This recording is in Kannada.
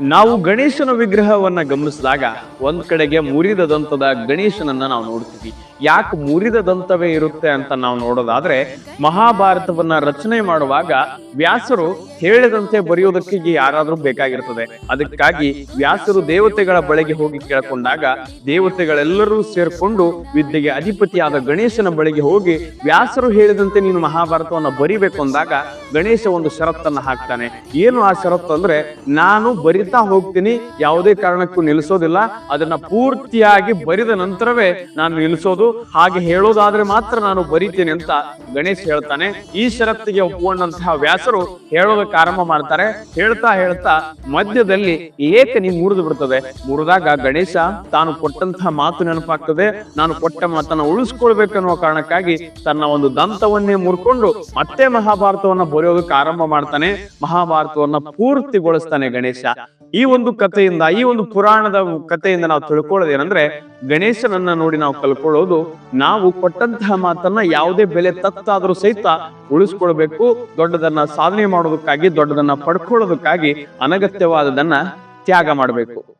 ನಾವು ಗಣೇಶನ ವಿಗ್ರಹವನ್ನ ಗಮನಿಸಿದಾಗ ಒಂದ್ ಕಡೆಗೆ ಮುರಿದ ದಂತದ ಗಣೇಶನನ್ನ ನಾವು ನೋಡ್ತೀವಿ. ಯಾಕೆ ಮುರಿದ ದಂತವೇ ಇರುತ್ತೆ ಅಂತ ನಾವು ನೋಡೋದಾದ್ರೆ ಮಹಾಭಾರತವನ್ನ ರಚನೆ ಮಾಡುವಾಗ ವ್ಯಾಸರು ಹೇಳಿದಂತೆ ಬರೆಯೋದಕ್ಕೆ ಯಾರಾದ್ರೂ ಬೇಕಾಗಿರ್ತದೆ. ಅದಕ್ಕಾಗಿ ವ್ಯಾಸರು ದೇವತೆಗಳ ಬಳಿಗೆ ಹೋಗಿ ಕೇಳ್ಕೊಂಡಾಗ ದೇವತೆಗಳೆಲ್ಲರೂ ಸೇರ್ಕೊಂಡು ವಿದ್ಯೆಗೆ ಅಧಿಪತಿಯಾದ ಗಣೇಶನ ಬಳಿಗೆ ಹೋಗಿ ವ್ಯಾಸರು ಹೇಳಿದಂತೆ ನೀನು ಮಹಾಭಾರತವನ್ನ ಬರಿಬೇಕು ಅಂದಾಗ ಗಣೇಶ ಒಂದು ಷರತ್ತನ್ನ ಹಾಕ್ತಾನೆ. ಏನು ಆ ಷರತ್ತು ಅಂದ್ರೆ ನಾನು ಬರಿತಾ ಹೋಗ್ತೀನಿ, ಯಾವುದೇ ಕಾರಣಕ್ಕೂ ನಿಲ್ಲಿಸೋದಿಲ್ಲ, ಅದನ್ನ ಪೂರ್ತಿಯಾಗಿ ಬರಿದ ನಂತರವೇ ನಾನು ನಿಲ್ಲಿಸೋದು ಹಾಗೆ ಹೇಳೋದಾದ್ರೆ ಮಾತ್ರ ನಾನು ಬರೀತೇನೆ ಅಂತ ಗಣೇಶ್ ಹೇಳ್ತಾನೆ. ಈ ಷರತ್ತಿಗೆ ಒಪ್ಪಿಕೊಂಡಂತಹ ವ್ಯಾಸರು ಹೇಳೋದಕ್ಕೆ ಆರಂಭ ಮಾಡ್ತಾರೆ. ಹೇಳ್ತಾ ಹೇಳ್ತಾ ಮಧ್ಯದಲ್ಲಿ ಏಕನಿ ಮುರಿದು ಬಿಡ್ತದೆ? ಮುರಿದಾಗ ಗಣೇಶ, ತಾನು ಕೊಟ್ಟಂತಹ ಮಾತು ನೆನಪಾಗ್ತದೆ. ನಾನು ಕೊಟ್ಟ ಮಾತನ್ನ ಉಳಿಸ್ಕೊಳ್ಬೇಕನ್ನುವ ಕಾರಣಕ್ಕಾಗಿ ತನ್ನ ಒಂದು ದಂತವನ್ನೇ ಮುರ್ಕೊಂಡು ಮತ್ತೆ ಮಹಾಭಾರತವನ್ನ ಬರೆಯೋದಕ್ಕೆ ಆರಂಭ ಮಾಡ್ತಾನೆ. ಮಹಾಭಾರತವನ್ನ ಪೂರ್ತಿಗೊಳಿಸ್ತಾನೆ ಗಣೇಶ. ಈ ಒಂದು ಕಥೆಯಿಂದ, ಈ ಒಂದು ಪುರಾಣದ ಕಥೆಯಿಂದ ನಾವು ತಿಳ್ಕೊಳ್ಳೋದೇನಂದ್ರೆ, ಗಣೇಶನನ್ನ ನೋಡಿ ನಾವು ಕಲ್ಕೊಳ್ಳೋದು, ನಾವು ಕೊಟ್ಟಂತಹ ಮಾತನ್ನ ಯಾವುದೇ ಬೆಲೆ ತತ್ತಾದ್ರೂ ಸಹಿತ ಉಳಿಸ್ಕೊಳ್ಬೇಕು, ದೊಡ್ಡದನ್ನ ಸಾಧನೆ ಮಾಡೋದಕ್ಕಾಗಿ, ದೊಡ್ಡದನ್ನ ಪಡ್ಕೊಳ್ಳೋದಕ್ಕಾಗಿ ಅನಗತ್ಯವಾದದನ್ನ ತ್ಯಾಗ ಮಾಡಬೇಕು.